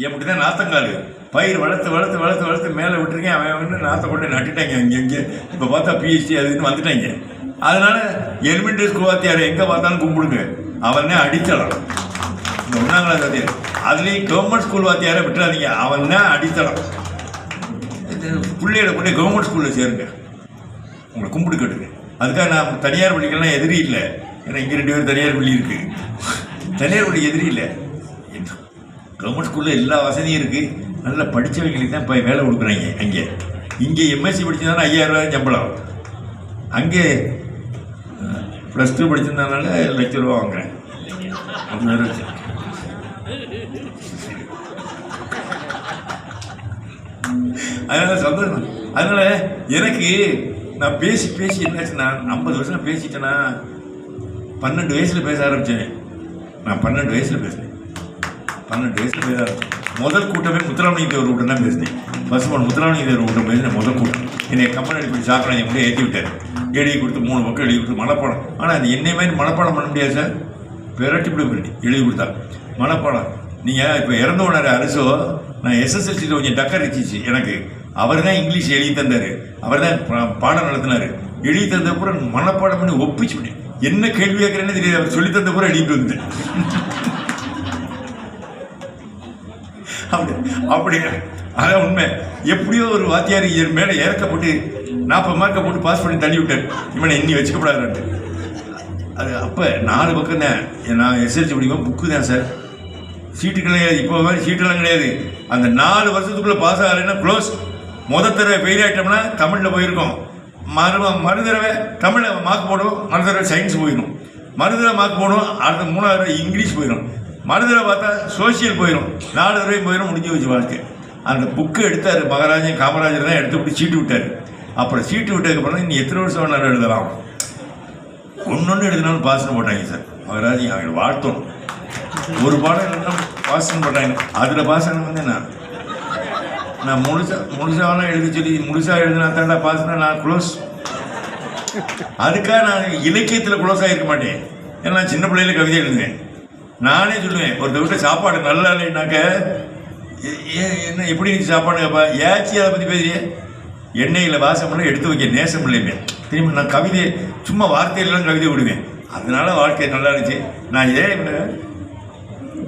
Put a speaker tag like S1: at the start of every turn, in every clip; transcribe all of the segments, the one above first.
S1: எப்படி தான் நாத்தங்கால் பயிர் வளர்த்து வளர்த்து வளர்த்து வளர்த்து மேலே விட்டுருக்கேன் அவன் வந்து நாற்றை கொண்டு நட்டுட்டாங்க இங்கே இங்கே. இப்போ பார்த்தா பிஹெச்டி அதுன்னு வந்துட்டாங்க. அதனால் எலிமெண்ட்ரி ஸ்கூல் வாத்தியார் எங்கே பார்த்தாலும் கும்பிடுங்க. அவனே அடித்தளம். இந்த ஒன்றாம் கிளாஸ் வாத்தியார். அதுலேயும் கவர்மெண்ட் ஸ்கூல் வாத்தியாரை விட்டுறாதீங்க. அவன் தான் அடித்தளம் பிள்ளைகளை கொண்டு கவர்மெண்ட் ஸ்கூலில் சேருங்க. உங்களை கும்பிடு கட்டுங்க. அதுக்காக நான் தனியார் பள்ளிகள்லாம் எதிரி இல்லை. ஏன்னா இங்கே ரெண்டு பேரும் தனியார் பள்ளி இருக்குது தனியார் பள்ளி எதிரி இல்லை. கவர்மெண்ட் ஸ்கூலில் எல்லா வசதியும் இருக்குது நல்லா படித்தவங்களுக்கு தான் இப்போ வேலை கொடுக்குறாங்க அங்கே. இங்கே எம்எஸ்சி படிச்சிருந்தாலும் ஐயாயிரம் சம்பளம். அங்கே ப்ளஸ் டூ படிச்சிருந்தனால லட்ச ரூபா வாங்குறேன். அது வேற சந்தோஷம். அதனால் எனக்கு நான் பேசி பேசி என்னாச்சுன்னா ஐம்பது வருஷம் பேசிட்டேன்னா பன்னெண்டு வயசில் பேச ஆரம்பித்தேன் நான் பன்னெண்டு வயசில் பேசினேன். பன்னெண்டு வயசுல முதல் கூட்டமே முத்துராமலிங்க தேவர் கூட்டம் தான் பேசினேன். பசுமன் முத்துராமலிங்க தேவர் கூட்டம் பேசினேன் முதல் கூட்டம். என்னை கம்பெனி அடிப்படி சாப்பிட என் கூட ஏற்றி விட்டார். எழுதி கொடுத்து மூணு பக்கம் எழுதி கொடுத்து மனப்பாடம். ஆனால் அது என்னை மாதிரி மனப்பாடம் பண்ண முடியாது சார். பெரட்டி பிடி பண்ணி எழுதி கொடுத்தா. மனப்பாடம். நீங்கள் இப்போ இறந்த உடனே அரசோ நான் எஸ்எஸ்எல்சியில் கொஞ்சம் டக்கர் இருந்துச்சு எனக்கு. அவர் தான் இங்கிலீஷ் எழுதி தந்தார். அவர் தான் பாடம் நடத்தினார். எழுதி தந்த அப்புறம் மனப்பாடம் பண்ணி ஒப்பிச்சு விட்டேன். என்ன கேள்வி கேட்குறேன்னு தெரியாது. அவர் சொல்லி தந்த அப்புறம் எழுதிட்டு வந்தேன் அப்படி அப்படி. அதான் உண்மை. எப்படியோ ஒரு வாத்தியார் என் மேலே இறக்கப்பட்டு நாற்பது மார்க்கை போட்டு பாஸ் பண்ணி தள்ளி விட்டார். இவனை இன்னி வச்சுக்கப்படாதுன்ட்டு. அது அப்போ நாலு பக்கம் தான். நான் எஸ்எல்சி படிக்கும் புக்கு தான் சார் சீட்டு கிடையாது. இப்போ மாதிரி சீட்டெல்லாம் கிடையாது. அந்த நாலு வருஷத்துக்குள்ளே பாஸ் ஆகலைன்னா க்ளோஸ் முத தடவை ஃபெயில் ஆகிட்டோம்னா தமிழில் போயிருக்கோம். மறு மறு தடவை தமிழில் மார்க் போடுவோம். மறு தடவை சயின்ஸ் போயிடும். மறு தடவை மார்க் போடுவோம். அடுத்த மூணாவது இங்கிலீஷ் போயிடும். மனதில் பார்த்தா சோசியல் போயிடும் நாலு தடவையும் போயிடும் முடிஞ்சு வச்சு வாழ்க்கை. அந்த புக்கு எடுத்தார் மகாராஜன் காமராஜர் தான் எடுத்து விட்டு சீட்டு விட்டார். அப்புறம் சீட்டு விட்டதுக்கப்புறம் நீ எத்தனை வருஷம் வேணாலும் எழுதலாம். ஒன்னொன்று எழுதினாலும் பாசனம் போட்டாங்க சார் மகராஜ் அவங்க வாழ்த்தணும். ஒரு பாடம் இல்லைன்னா பாசனம் போட்டாங்க. அதில் பாசனம் வந்து நான். நான் முழுசா முழுசாவெல்லாம் எழுதி சொல்லி முழுசாக எழுதினா தாண்டா பாசனம் நான் க்ளோஸ் அதுக்காக நான் இலக்கியத்தில் க்ளோஸாக இருக்க மாட்டேன். ஏன்னா நான் சின்ன பிள்ளையில கவிதை எழுதுவேன். நானே சொல்லுவேன் ஒருத்த வீட்டில் சாப்பாடு நல்லா இல்லைனாக்க ஏன் என்ன எப்படி இருந்துச்சு சாப்பாடு? கேப்பா ஏச்சி அதை பற்றி பேசுறியே. எண்ணெயில் வாசம் பண்ண எடுத்து வைக்க நேசம் இல்லையுமே திரும்பி நான் கவிதை சும்மா வார்த்தையிலாம் கவிதை விடுவேன். அதனால வாழ்க்கை நல்லா இருந்துச்சு. நான் இதே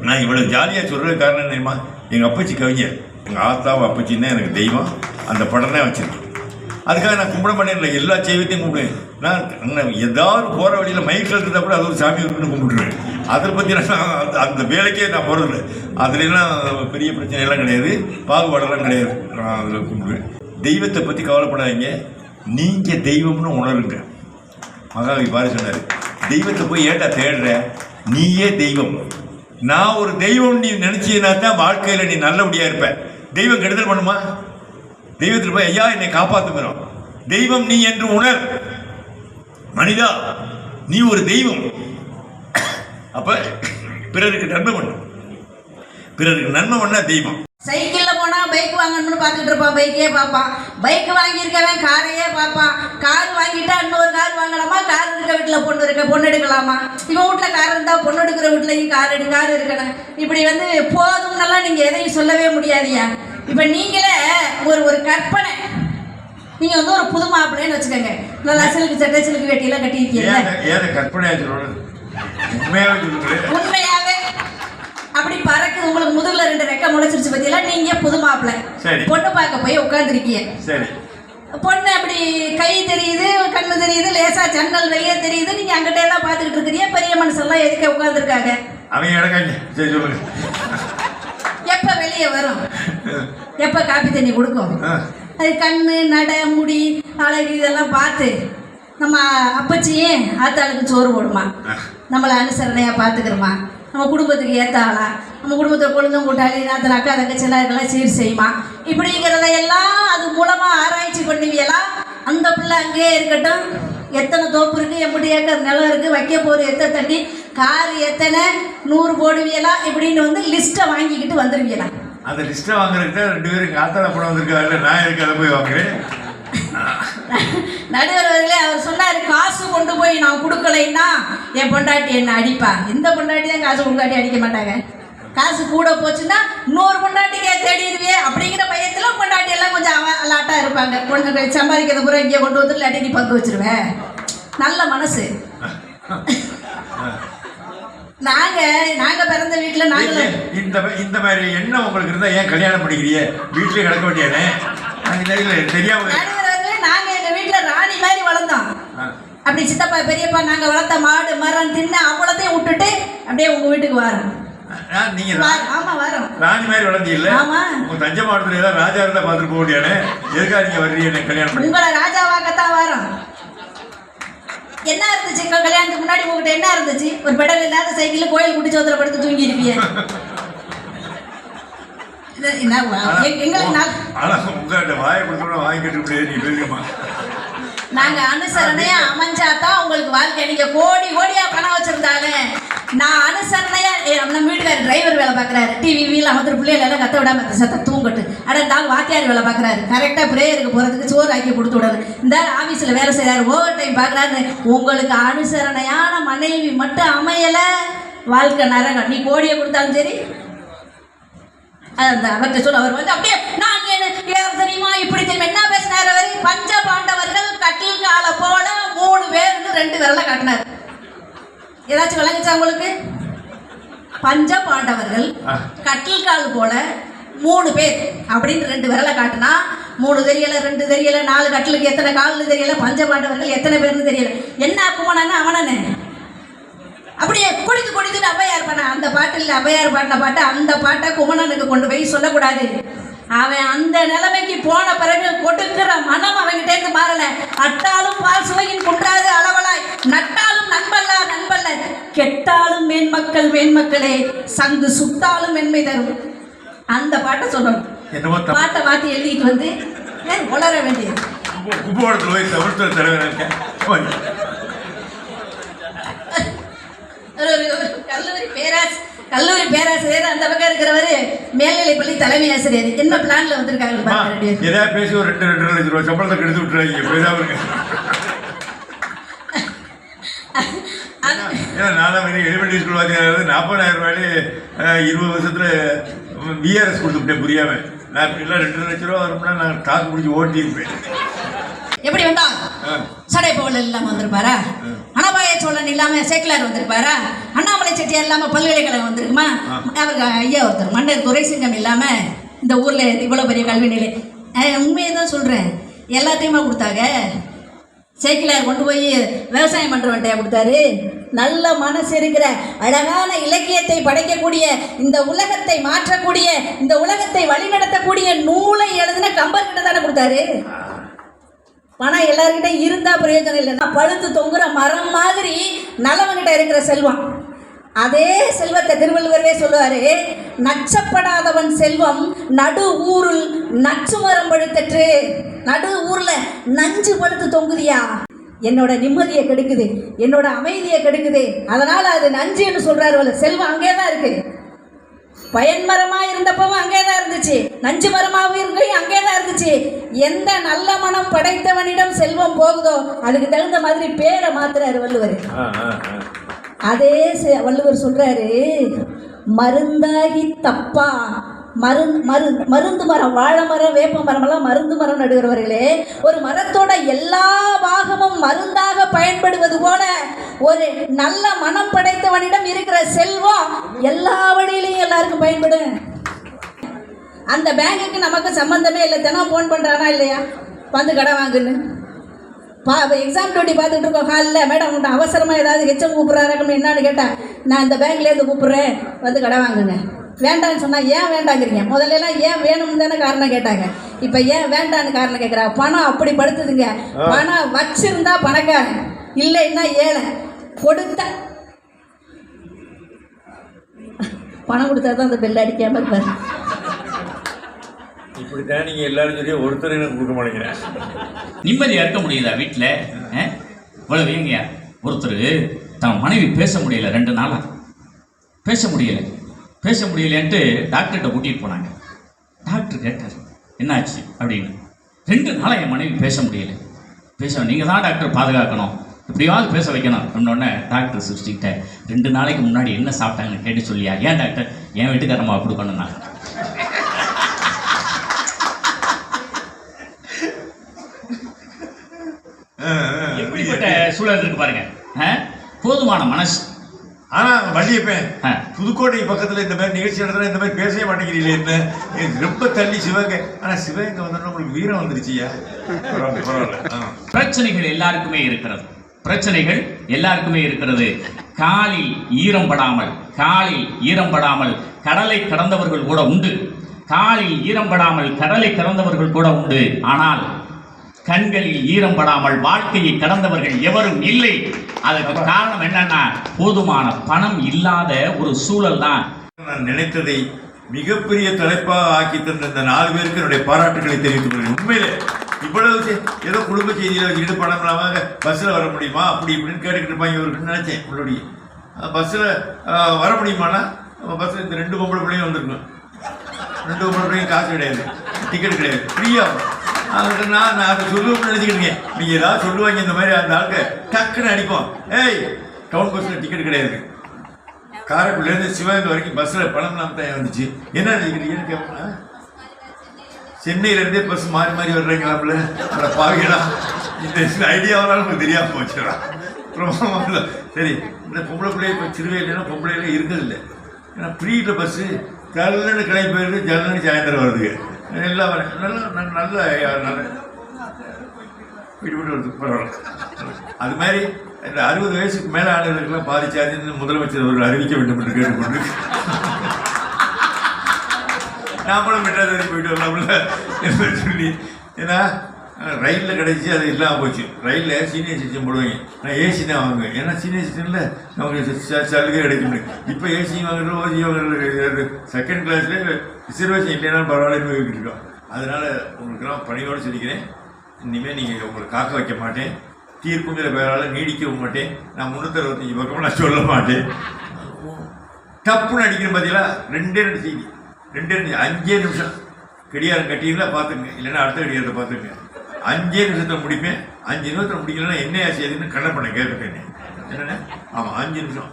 S1: நான் இவ்வளோ ஜாலியாக சொல்கிற காரணம் என்னமா எங்கள் அப்பச்சி கவிஞர். எங்கள் ஆத்தாவும் அப்பச்சின்னு தான் எனக்கு தெய்வம். அந்த படம் தான் வச்சிருக்கேன். அதுக்காக நான் கும்பிட மாட்டேன். எல்லா செய்வத்தையும் கும்பிடுவேன். நான் ஏதாவது போகிற வழியில் மைக்கில் இருந்தால் கூட அது ஒரு சாமி கும்பிட்டுருவேன். அதை பற்றி நான் அந்த- அந்த வேலைக்கே நான் போகிறதில்ல அதுலாம் பெரிய பிரச்சனையெல்லாம் கிடையாது. பாகுபாடெல்லாம் கிடையாது. நான் அதில் கும்பிடுவேன். தெய்வத்தை பற்றி கவலைப்படாதீங்க. நீங்கள் தெய்வம்னு உணருங்க. மகாவி பாரு சொன்னார் தெய்வத்தை போய் ஏட்டா தேடுற? நீயே தெய்வம். நான் ஒரு தெய்வம் நீ நினச்சினா தான் வாழ்க்கையில் நீ நல்லபடியாக இருப்ப. தெய்வம் கெடுதல் பண்ணுமா? தெய்வத்தில் போய் ஐயா என்னை காப்பாத்துக்கிறோம் தெய்வம் நீ என்று உணர். மனிதா நீ ஒரு தெய்வம். அப்ப பிறருக்கு நன்மை பண்ணும் பிறருக்கு நன்மை பண்ணா தெய்வம்.
S2: சைக்கிள்ல போனா பைக் வாங்கணும்னு பார்த்துட்டு இருப்பான் பைக்கே பார்ப்பான். பைக் வாங்கியிருக்கவன் காரையே பார்ப்பான். கார் வாங்கிட்டா இன்னொரு கார் வாங்கலாமா? கார் இருக்க வீட்டில் பொண்ணு இருக்க பொண்ணு எடுக்கலாமா? இவன் வீட்டில் கார் இருந்தா பொண்ணு எடுக்கிற வீட்லயும் கார் எடு கார் இருக்கணும். இப்படி வந்து போதும்னெல்லாம் நீங்க எதையும் சொல்லவே முடியாதியா இப்போ நீங்களே ஒரு ஒரு கற்பனை. நீங்க வந்து ஒரு புது மாப்பிள்ளைன்னு வச்சுக்கோங்க. நல்லா சிலுக்கு சட்டை சிலுக்கு வெட்டியெல்லாம் கட்டியிருக்கீங்கல்ல.
S1: ஏன் சொல்லணும் உண்மையாவே சொல்லுங்களேன்
S2: உண்மையாவே அப்படி பறக்குது உங்களுக்கு முதுகுல ரெண்டு ரெக்கை முளைச்சிருச்சு பத்தியில நீங்க புது மாப்பிள்ளை
S1: சரி.
S2: பொண்ணு பார்க்க போய் உட்காந்துருக்கீங்க
S1: சரி.
S2: பொண்ணு அப்படி கை தெரியுது கண்ணு தெரியுது லேசா ஜன்னல் வெளியே தெரியுது. நீங்க அங்கிட்ட எல்லாம் பார்த்துக்கிட்டு இருக்கிறீங்க. பெரிய மனுஷெல்லாம் எதுக்க உட்காந்துருக்காங்க
S1: அவங்க இடக்காங்க சரி சொல்லுங்க.
S2: எப்ப வெளியே வரும்? எப்ப காப்பி தண்ணி கொடுக்கும். அது கண்ணு நடை முடி அழகு இதெல்லாம் பார்த்து நம்ம அப்பச்சியே ஆத்தாளுக்கு சோறு போடுமா? நம்மளை அனுசரணையாக பார்த்துக்கிறோமா நம்ம குடும்பத்துக்கு ஏற்ற ஆளா? நம்ம குடும்பத்தை கொழுந்தும் கூட்டாளி நாத்தன் அக்கா தங்கச்செல்லாம் இதெல்லாம் சீர் செய்யுமா? இப்படிங்கிறத எல்லாம் அது மூலமாக ஆராய்ச்சி பண்ணுவீங்களா அந்த பிள்ளை அங்கேயே இருக்கட்டும். எத்தனை தோப்பு இருக்குது எப்படி ஏக்கர் நிலம் இருக்குது வைக்க போகிற எத்தனை தண்ணி? கார் எத்தனை? நூறு போடுவீங்களா இப்படின்னு வந்து லிஸ்ட்டை வாங்கிக்கிட்டு வந்துடுவீங்களா
S1: அந்த லிஸ்ட்டை வாங்குறதுக்கு ரெண்டு பேரும் காத்தால படம் வந்திருக்காரு நான் எதுக்கு அதை போய் வாங்குறேன்?
S2: நடுவர் அவர்களே அவர் சொன்னார் காசு கொண்டு போய் நான் கொடுக்கலைன்னா என் பொண்டாட்டி என்ன அடிப்பா. இந்த பொண்டாட்டி தான் காசு கொடுக்காட்டி அடிக்க மாட்டாங்க. காசு கூட போச்சுன்னா இன்னொரு பொண்டாட்டிக்கே தேடிடுவே அப்படிங்கிற பயத்துல பொண்டாட்டி எல்லாம் கொஞ்சம் அவ அலாட்டா இருப்பாங்க. கொஞ்சம் சம்பாதிக்கிறத பூரா இங்கே கொண்டு வந்து இல்லாட்டி நீ பங்கு வச்சிருவேன் நல்ல மனசு. நாங்க நாங்க பிறந்த வீட்டுல நாங்களும்
S1: இந்த இந்த மாதிரி எண்ணம் உங்களுக்கு இருந்தா ஏன் கல்யாணம் பண்ணிக்கிறீங்க? வீட்லயே கிடக்க தெரியல தெரியாம
S2: நடுவர்களே நாங்க எங்க வீட்டுல ராணி மாதிரி வளர்ந்தோம்
S1: ஆ.
S2: அப்படி சித்தப்பா பெரியப்பா நாங்க வளர்த்த மாடு மரம் தின்னு அவ்வளோத்தையும் விட்டுட்டு அப்படியே உங்க வீட்டுக்கு வரோம்.
S1: நீங்க
S2: ஆமா வரோம்.
S1: ராணி மாதிரி வளர்ந்தீங்கல்ல?
S2: ஆமா.
S1: உங்க தஞ்சை மாவட்டத்துல ஏதாவது ராஜா இருந்தா பார்த்துட்டு போக வேண்டியானே எதுக்காக நீங்க வர்றீங்க கல்யாணம்
S2: உங்களை ராஜாவாக்கத்தான் வரோம். என்ன இருந்துச்சு? கல்யாணத்துக்கு முன்னாடி உங்ககிட்ட என்ன இருந்துச்சு? ஒரு பெடல் இல்லாத சைக்கிள் கோயில் குட்டி சோத்துல படுத்து தூங்கி இருப்பீங்க எங்களுக்கு
S1: ஆனா வாயை கொடுத்தோம்னா கட்டு முடியாது நீ
S2: நாங்க அனுசரணையா அமைஞ்சாதான் உங்களுக்கு வாழ்க்கை நீங்க கோடி கோடியா பணம் வச்சிருந்தாலும் நான் அனுசரணையா நம்ம வீட்டுக்கார டிரைவர் வேலை பார்க்குறாரு. டிவி வீல் அமர்த்து பிள்ளைகள் எல்லாம் கத்த விடாம சத்த தூங்கட்டு. அட இந்த ஆள் வாத்தியார் வேலை பார்க்குறாரு. கரெக்டாக ப்ரேயருக்கு போகிறதுக்கு சோறு ஆக்கி கொடுத்து விடணும். இந்த ஆஃபீஸில் வேலை செய்கிறாரு ஓவர் டைம் பார்க்குறாரு. உங்களுக்கு அனுசரணையான மனைவி மட்டும் அமையலை. வாழ்க்கை நரகம். நீ கோடியை கொடுத்தாலும் சரி. அந்த அவர்கிட்ட சொல்ல. அவர் வந்து அப்படியே நான் என்ன தெரியுமா? இப்படி தெரியுமா? விரல காட்டினார் ஏதாச்சும் விளங்குச்சா உங்களுக்கு? பஞ்ச பாண்டவர்கள். கட்டில் கால் போல மூணு பேர் அப்படின்னு ரெண்டு விரலை காட்டினா மூணு தெரியல ரெண்டு தெரியல நாலு கட்டிலுக்கு எத்தனை கால்னு தெரியல பஞ்ச பாண்டவர்கள் எத்தனை பேர்னு தெரியல. என்ன குமணன்னு அவனன்னு. அப்படியே குடித்து குடித்துட்டு அவ்வையார் பண்ண அந்த பாட்டு இல்லை அவ்வையார் பாட்டின பாட்டு அந்த பாட்டை குமணனுக்கு கொண்டு போய் சொல்லக்கூடாது. அவன் அந்த நிலைமைக்கு போன பிறகு கொடுக்கிற மனம் அவன்கிட்ட இருந்து மாறல. அட்டாலும் மேன்மக்களே சங்கு சுட்டாலும் மென்மை தரும். அந்த பாட்டை சொல்லணும். பாட்டை மாற்றி எழுதிட்டு வந்து உளர வேண்டியது?
S1: போய் தலைவர்
S2: கல்லூரி பேராசி கல்லூரி பேராசிரியர் அந்த பக்கம் இருக்கிறவர் மேல்நிலை பள்ளி தலைமை ஆசிரியர். என்ன பிளான்ல வந்திருக்காங்க.
S1: ஏதாவது பேசி ஒரு ரெண்டு ரெண்டு லட்சம் ரூபாய் சம்பளத்தை கெடுத்து விட்டுறாங்க பேசாம இருக்கு
S2: அது-
S1: ஏன்னா நாலாம் வரைக்கும் எலிமெண்ட்ரி ஸ்கூல் வாத்தியார் நாற்பதாயிரம் ரூபாய் இருபது வருஷத்துல பிஆர்எஸ் கொடுத்துட்டேன் புரியாம. நான் இப்படி எல்லாம் ரெண்டு லட்ச ரூபா வரும்னா நான் தாக்கு பிடிச்சி ஓட்டியிருப்பேன்.
S2: எப்படி வந்தா. சடை பவல் இல்லாம வந்திருப்பாரா? அனபாய சோழன் இல்லாம சேக்கிலார் வந்திருப்பாரா? அண்ணாமலை செட்டியார் இல்லாம பல்கலைக்கழகம் வந்திருக்குமா. அவருக்கு ஐயா ஒருத்தர் மன்னர் துரைசிங்கம் இல்லாம இந்த ஊர்ல இவ்வளவு பெரிய கல்வி நிலை உண்மையை தான் சொல்றேன். எல்லாத்தையுமா கொடுத்தாங்க? சேக்கிலார் கொண்டு போய் விவசாயம் பண்ணுறவன்ட்டையா கொடுத்தாரு. நல்ல மனசு இருக்கிற அழகான இலக்கியத்தை படைக்கக்கூடிய இந்த உலகத்தை மாற்றக்கூடிய இந்த உலகத்தை வழிநடத்தக்கூடிய நூலை எழுதின கம்பர்கிட்ட தானே கொடுத்தாரு. பணம் எல்லாருக்கிட்டையும் இருந்தால் பிரயோஜனம் இல்லை பழுத்து தொங்குற மரம் மாதிரி நல்லவங்கிட்ட இருக்கிற செல்வம். அதே செல்வத்தை திருவள்ளுவரே சொல்லுவாரு நச்சப்படாதவன் செல்வம் நடு ஊருள் நச்சு மரம் பழுத்தற்று. நடு ஊர்ல நஞ்சு பழுத்து தொங்குதியா? என்னோட நிம்மதியை கெடுக்குது என்னோட அமைதியை கெடுக்குது. அதனால அது நஞ்சுன்னு சொல்றாரு அவரு. செல்வம் அங்கே தான் இருக்கு பயன்மரமா இருந்தப்பவும் அங்கே தான் இருந்துச்சு. நஞ்சு மரமாகவும் இருக்கையும் அங்கே தான் இருந்துச்சு. எந்த நல்ல மனம் படைத்தவனிடம் செல்வம் போகுதோ அதுக்கு தகுந்த மாதிரி பேரை மாத்துறாரு வள்ளுவர். அதே செ- வள்ளுவர் சொல்றாரு மருந்தாகி தப்பா மருந் மரு மருந்து மரம் வாழை மரம் வேப்ப மரமெல்லாம் மருந்து மரம் நடுகிறவர்களே ஒரு மரத்தோட எல்லா பாகமும் மருந்தாக பயன்படுவது போல ஒரு நல்ல மனம் படைத்தவனிடம் இருக்கிற செல்வம் எல்லா வழியிலையும் எல்லாருக்கும் பயன்படும். அந்த பேங்குக்கு நமக்கு சம்பந்தமே இல்லை. தினம் ஃபோன் பண்ணுறானா இல்லையா? வந்து கடை வாங்குன்னு. பா எக்ஸாம் டியூட்டி பார்த்துட்டு இருக்கோம். காலையில் மேடம் உங்கள்கிட்ட அவசரமாக ஏதாவது ஹெச்எம் கூப்பிட்றாரு என்னன்னு கேட்டேன் நான் இந்த பேங்க்லேருந்து கூப்பிட்றேன். வந்து கடை வாங்குங்க. வேண்டான்னு சொன்னால் ஏன் வேண்டாங்கிறீங்க? முதல்ல எல்லாம் ஏன் வேணும்னு தானே காரணம் கேட்டாங்க. இப்போ ஏன் வேண்டான்னு காரணம் கேட்குறா பணம் அப்படி படுத்துதுங்க. பணம் வச்சிருந்தா பணக்காரன் இல்லைன்னா ஏழை. கொடுத்தா பணம் கொடுத்தா தான் அந்த பெல் அடிக்காமல் இருப்பார்.
S1: இப்படித்தான் நீங்க எல்லாரும் சொல்லி ஒருத்தர் எனக்கு கொடுக்க மாட்டேங்கிறேன்
S3: நிம்மதியாக இருக்க முடியுதா வீட்டில் இவ்வளவு ஏங்கய்யா ஒருத்தர் தன் மனைவி பேச முடியல ரெண்டு நாளாக பேச முடியல. பேச முடியலன்ட்டு டாக்டர்கிட்ட கூட்டிகிட்டு போனாங்க. டாக்டர் கேட்டார் என்னாச்சு? அப்படின்னு. ரெண்டு நாளாக என் மனைவி பேச முடியல. பேச நீங்கள் தான் டாக்டர் பாதுகாக்கணும். எப்படியாவது பேச வைக்கணும். அப்படின்னோடனே டாக்டர் சிருஷ்டிக்கிட்ட ரெண்டு நாளைக்கு முன்னாடி என்ன சாப்பிட்டாங்கன்னு கேட்டு சொல்லியா? ஏன் டாக்டர் என் வீட்டுக்காரம்மா அப்படி பண்ணுனா சூழல் இருக்கு பாருங்க? போதுமான மனசு.
S1: ஆனா வள்ளியப்பேன். புதுக்கோட்டை பக்கத்துல இந்த மாதிரி நிகழ்ச்சி நடத்துற இந்த மாதிரி பேசவே மாட்டேங்கிறீங்களே என்ன? ரொம்ப தள்ளி சிவகங்கை. ஆனா சிவகங்கை வந்தோன்னா உங்களுக்கு வீரம் வந்துருச்சியா.
S3: பிரச்சனைகள் எல்லாருக்குமே இருக்கிறது. பிரச்சனைகள் எல்லாருக்குமே இருக்கிறது. காலில் ஈரம் படாமல் காலில் ஈரம் படாமல் கடலை கடந்தவர்கள் கூட உண்டு. காலில் ஈரம் படாமல் கடலை கடந்தவர்கள் கூட உண்டு. ஆனால் கண்களில் ஈரம் படாமல் வாழ்க்கையை கடந்தவர்கள் எவரும் இல்லை. அதுக்கு காரணம் என்னன்னா போதுமான பணம் இல்லாத ஒரு சூழல் தான்.
S1: நான் நினைத்ததை மிகப்பெரிய தலைப்பாக ஆக்கி தந்த இந்த நாலு பேருக்கு என்னுடைய பாராட்டுகளை தெரிவித்துக் கொள்கிறேன். உண்மையிலே இவ்வளவு ஏதோ குடும்ப செய்தியில் வச்சுக்கிட்டு பஸ்ஸில் வர முடியுமா? அப்படி இப்படின்னு கேட்டுக்கிட்டு இருப்பாங்க இவருக்கு நினைச்சேன் உங்களுடைய பஸ்ஸில் வர முடியுமானா பஸ்ஸில் இந்த ரெண்டு பொம்பளை பிள்ளையும் வந்திருக்கும் ரெண்டு பொம்பளை பிள்ளையும் காசு கிடையாது டிக்கெட் கிடையாது ஃப்ரீயாக அவர்கிட்ட நான் நான் அதை சொல்லுவோம்னு நினச்சிக்கிட்டு நீங்கள் ஏதாவது சொல்லுவாங்க இந்த மாதிரி அந்த ஆளுக்கு டக்குன்னு அடிப்போம். ஏய் டவுன் பஸ்ஸில் டிக்கெட் கிடையாது. காரைக்குடிலேருந்து சிவகங்கை வரைக்கும் பஸ்ஸில் பணம் இல்லாம தான் வந்துச்சு? என்ன நினைக்கிறீங்கன்னு கேட்போம் சென்னையிலேருந்தே பஸ் மாறி மாறி வர்றீங்களாம்ல? அட பாவிகளா. இந்த ஐடியாவெல்லாம் நமக்கு தெரியாமல் போச்சுடா. ரொம்ப சரி இந்த பொம்பளை பிள்ளை இப்போ சிறுவையிலாம் இருக்கிறது இல்லை ஏன்னா ப்ரீல பஸ்ஸு ஜல்லன்னு கிளம்பி போயிடுது ஜல்லன்னு சாயந்தரம் வருதுங்க எல்லாம் நல்ல நல்ல நல்ல நல்ல. விட்டு வருது பரவாயில்ல. அது மாதிரி இந்த அறுபது வயசுக்கு மேலே ஆளுகளுக்கெல்லாம் பாதிச்சாருன்னு முதலமைச்சர் அவர்கள் அறிவிக்க வேண்டும் என்று கேட்டுக்கொண்டு நாமளும் மெட்ராஸ் போயிட்டு வரலாம்ல என்று சொல்லி. ஏன்னா ரயிலில் கிடைச்சி அது இல்லாமல் போச்சு. ரயிலில் சீனியர் சிட்டிசன் போடுவாங்க. நான் ஏசி தான் வாங்குவேன் ஏன்னா சீனியர் சிட்டிசனில் நமக்கு சலுகை கிடைக்க முடியும். இப்போ ஏசி வாங்குறது ஓசி வாங்குறது செகண்ட் கிளாஸில் ரிசர்வேஷன் இல்லைனாலும் பரவாயில்லன்னு இருக்கோம். அதனால் உங்களுக்கெல்லாம் பணியோடு சொல்லிக்கிறேன். இனிமேல் நீங்கள் உங்களை காக்க வைக்க மாட்டேன். தீர்ப்புங்கிற பேரால் நீடிக்கவும் மாட்டேன். நான் முந்நூற்றி அறுபத்தஞ்சு பக்கம் நான் சொல்ல மாட்டேன். டப்புன்னு அடிக்கிற பார்த்தீங்களா ரெண்டே ரெண்டு செய்தி. ரெண்டே ரெண்டு அஞ்சே நிமிஷம். கடியாரம் கட்டிங்களா பார்த்துங்க இல்லைன்னா அடுத்த கடியாரத்தை பார்த்துங்க அஞ்சே நிமிஷத்தில் முடிப்பேன் அஞ்சு நிமிஷத்தில் முடிக்கலன்னா என்ன செய்யுதுன்னு கண்ணப்பண்ண கேட்டுட்டேன். என்னென்ன ஆமாம் அஞ்சு நிமிஷம்.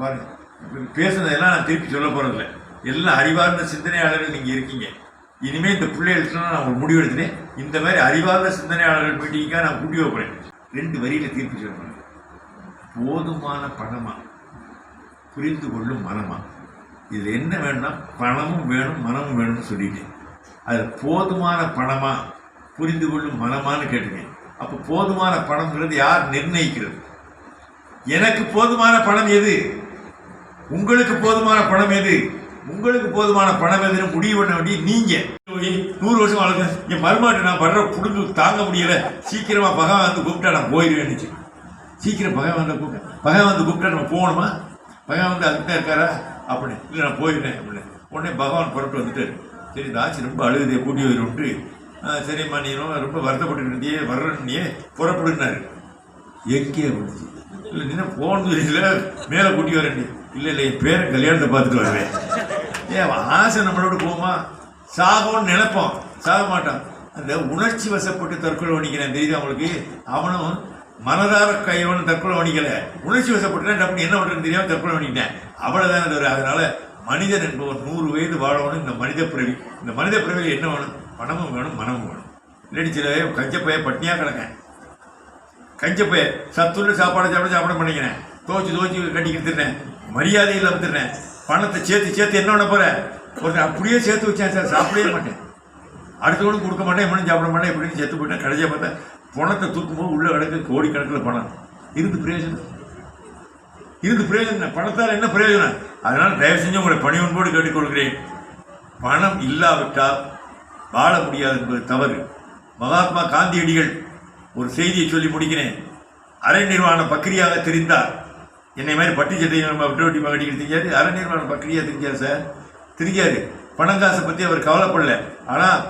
S1: பாருங்க பேசுனதெல்லாம் நான் திருப்பி சொல்ல போகிறதில்ல எல்லாம் அறிவார்ந்த சிந்தனையாளர்கள் நீங்கள் இருக்கீங்க. இனிமேல் இந்த பிள்ளைகளுக்கு நான் ஒரு முடிவு எடுத்துட்டேன். இந்த மாதிரி அறிவார்ந்த சிந்தனையாளர்கள் மீட்டிங்காக நான் கூட்டி வைப்பேன். ரெண்டு வரியில் திருப்பி சொல்லுவேன் போதுமான பணமாக புரிந்து கொள்ளும் மனமா? இதில் என்ன வேணும்னா பணமும் வேணும் மனமும் வேணும்னு சொல்லிட்டேன். அது போதுமான பணமாக புரிந்து கொள்ளும் மனமான்னு கேட்டுங்க. அப்போ போதுமான பணம்ங்கிறது யார் நிர்ணயிக்கிறது? எனக்கு போதுமான பணம் எது? உங்களுக்கு போதுமான பணம் எது? உங்களுக்கு போதுமான பணம் எதுன்னு முடிவு பண்ண வேண்டிய நீங்க. நூறு வருஷம் வாழ்க்கை என் மருமாட்டு நான் படுற புடுங்கு தாங்க முடியல. சீக்கிரமா பகவான் வந்து கூப்பிட்டா நான் போயிடுவேன்னுச்சு சீக்கிரம் பகவான் வந்து கூப்பிட்டேன் பகவான் வந்து கூப்பிட்டா நம்ம போகணுமா? பகவான் வந்து அதுக்கிட்ட இருக்காரா? அப்படின்னு இல்லை நான் போயிடுறேன் அப்படின்னு. உடனே பகவான் புறப்பட்டு வந்துட்டாரு. சரி இந்த ரொம்ப அழுகுதே கூட்டி வரும்ட்டு சரிம்மா நீ ரொம்ப வருத்தப்பட்டு இருந்தியே வர்றேன்னியே புறப்படுனாரு. எங்கே அப்படிச்சு இல்லை நீ போனது இல்லை மேலே கூட்டி வரேன் இல்லை இல்லை என் பேரை கல்யாணத்தை பார்த்துட்டு வருவேன். ஏன் ஆசை நம்மளோட போமா சாகோன்னு நினைப்போம். சாக மாட்டான். அந்த உணர்ச்சி வசப்பட்டு தற்கொலை பண்ணிக்கிறேன் தெரியுது அவங்களுக்கு அவனும் மனதார கைவன் தற்கொலை பண்ணிக்கல. உணர்ச்சி வசப்பட்டு டப்புனு என்ன பண்ணுறதுன்னு தெரியாமல் தற்கொலை பண்ணிக்கிட்டேன். அவ்வளோதான் அது ஒரு மனிதன் என்பவன் நூறு வயது வாழணும் இந்த மனித பிறவி. இந்த மனித பிறவியில் என்ன வேணும்? பணமும் வேணும் மனமும் வேணும். இல்லாட்டி சில கஞ்சப்பைய பட்னியாக கிடக்கேன். கஞ்சப்பைய சத்துள்ள சாப்பாடு சாப்பிட சாப்பிட பண்ணிக்கிறேன். தோச்சி தோச்சி கட்டிக்கிட்டு தின்னேன் மரியாதை இல்லாமல் தின்னேன் பணத்தை சேர்த்து சேர்த்து என்ன பண்ண போகிறேன் ஒருத்தர் அப்படியே சேர்த்து வச்சேன் சார் சாப்பிடவே மாட்டேன். அடுத்தவனுக்கு கொடுக்க மாட்டேன் இவனும் சாப்பிட மாட்டேன் இப்படின்னு சேர்த்து போயிட்டேன். கடைசியாக பார்த்தேன் பணத்தை தூக்கும்போது உள்ள கிடக்கு கோடிக்கணக்கில் பணம். இருந்து பிரயோஜனம். இருந்து பிரயோஜனம் பணத்தால் என்ன பிரயோஜனம்? அதனால் தயவு செஞ்சு உங்களை பணிவன்போடு கேட்டுக்கொள்கிறேன். பணம் இல்லாவிட்டால் வாழ முடியாது என்பது தவறு. மகாத்மா காந்தியடிகள் ஒரு செய்தியை சொல்லி முடிக்கிறேன். அரை நிர்வாண பக்ரியாக தெரிந்தார். என்னை மாதிரி பட்டி சட்டை விட்டுவட்டி மகடிகள் வட்டி அரை நிர்வாண பக்ரியாக தெரிஞ்சார் சார்? தெரிஞ்சாரு பணங்காசை பற்றி அவர் கவலைப்படல. ஆனால்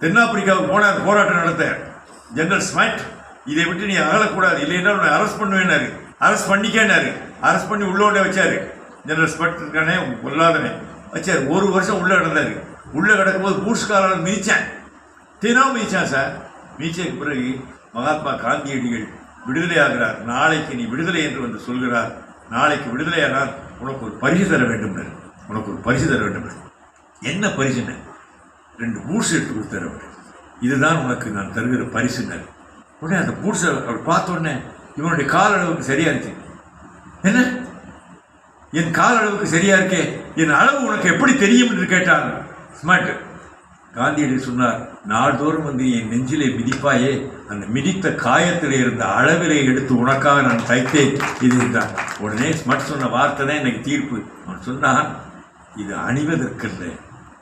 S1: தென்னாப்பிரிக்காவுக்கு போனார் போராட்டம் நடத்த ஜெனரல் ஸ்மைட் இதை விட்டு நீ அகலக்கூடாது. இல்லைன்னா உன்னை அரெஸ்ட் பண்ணுவேன்னாரு. அரெஸ்ட் பண்ணிக்கேனாரு அரெஸ்ட் பண்ணி உள்ளோட வச்சார். ஜெனரல் ஸ்மைட் இருக்கானே பொல்லாதவன். வச்சார். ஒரு வருஷம் உள்ளே நடந்தார். உள்ளே கிடக்கும்போது பூஷ்காரன் மீச்சேன். தினம் மீச்சேன் சார். மிதிச்சதுக்கு பிறகு மகாத்மா காந்தியடிகள் விடுதலை ஆகிறார். நாளைக்கு நீ விடுதலை என்று வந்து சொல்கிறார். நாளைக்கு விடுதலையானால் உனக்கு ஒரு பரிசு தர வேண்டும் உனக்கு ஒரு பரிசு தர வேண்டும் என்ன பரிசுன்னு? ரெண்டு பூட்ஸ் எடுத்து கொடுத்தாரு அவர். இதுதான் உனக்கு நான் தருகிற பரிசுனர் உடனே அந்த பூட்ஸை அவர் பார்த்த உடனே இவனுடைய கால அளவுக்கு சரியா இருக்கு. என்ன? என் கால அளவுக்கு சரியா இருக்கே? என் அளவு உனக்கு எப்படி தெரியும்? என்று கேட்டான். ஸ்மார்ட். காந்தியடி சொன்னார் நாள்தோறும் வந்து என் நெஞ்சிலே மிதிப்பாயே அந்த மிதித்த காயத்தில் இருந்த அளவிலே எடுத்து உனக்காக நான் தைத்தேன். இது என்றான் உடனே ஸ்மார்ட் சொன்ன வார்த்தை தான் எனக்கு தீர்ப்பு. அவன் சொன்னான் இது அணிவதற்கல்ல.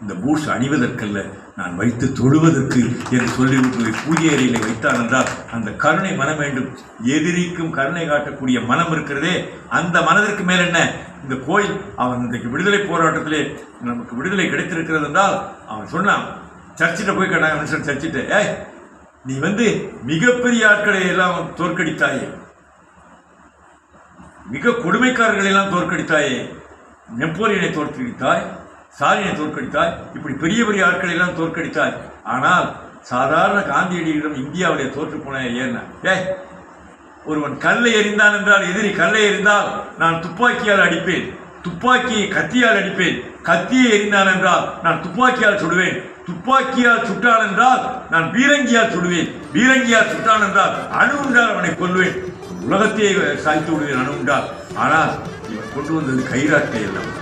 S1: இந்த பூஷ் அணிவதற்கல்ல. நான் வைத்து தொழுவதற்கு என்று சொல்லிவிட்டு பூஜை அறையில் வைத்தான் என்றால் அந்த கருணை மனம் வேண்டும். எதிரிக்கும் கருணை காட்டக்கூடிய மனம் இருக்கிறதே அந்த மனதிற்கு மேல் என்ன? இந்த கோயில் அவன் இன்றைக்கு விடுதலை போராட்டத்திலே நமக்கு விடுதலை கிடைத்திருக்கிறது என்றால் அவன் சொன்னான் சர்ச்சிட்ட போய் கேட்டாங்க மனுஷன் சர்ச்சிட்ட? ஏய் நீ வந்து மிகப்பெரிய ஆட்களை எல்லாம் தோற்கடித்தாயே. மிக கொடுமைக்காரர்களை எல்லாம் தோற்கடித்தாயே. நெப்போலியனை தோற்கடித்தாய் ஸ்டாலினை தோற்கடித்தாய் இப்படி பெரிய பெரிய ஆட்களை எல்லாம் தோற்கடித்தாய். ஆனால் சாதாரண காந்தியடிகளிடம் இந்தியாவிலே தோற்று போன ஏன்னா? ஏய் ஒருவன் கல்லை எறிந்தான் என்றால் எதிரி கல்லை எறிந்தால் நான் துப்பாக்கியால் அடிப்பேன். துப்பாக்கியை கத்தியால் அடிப்பேன். கத்தியை எறிந்தான் என்றால் நான் துப்பாக்கியால் சுடுவேன். துப்பாக்கியால் சுட்டான் என்றால் நான் பீரங்கியால் சுடுவேன். பீரங்கியால் சுட்டான் என்றால் அணு உண்டால் அவனை கொல்வேன் உலகத்தையே சாய்த்து விடுவேன் அணு உண்டால். ஆனால் இவன் கொண்டு வந்தது கைராட்டை எல்லாம்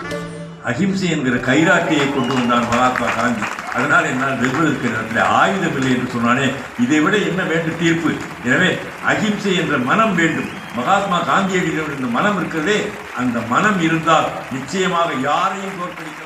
S1: அகிம்சை என்கிற கைராட்டையை கொண்டு வந்தான் மகாத்மா காந்தி. அதனால் என்னால் வெல்வதற்கு இடத்துல ஆயுதம் இல்லை என்று சொன்னானே இதை விட என்ன வேண்டும் தீர்ப்பு? எனவே அகிம்சை என்ற மனம் வேண்டும். மகாத்மா காந்தியடிகளிடம் இந்த மனம் இருக்கிறதே அந்த மனம் இருந்தால் நிச்சயமாக யாரையும் தோற்கடிக்க